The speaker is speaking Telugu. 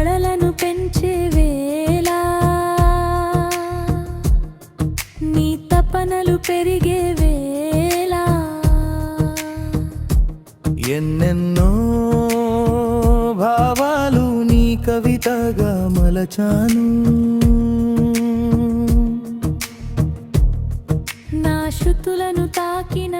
కళలను పెంచే వేళ. నీ తపనలు పెరిగే వేళ. ఎన్నెన్నో భావాలు నీ కవితగా మలచాను. నా శృతులను తాకిన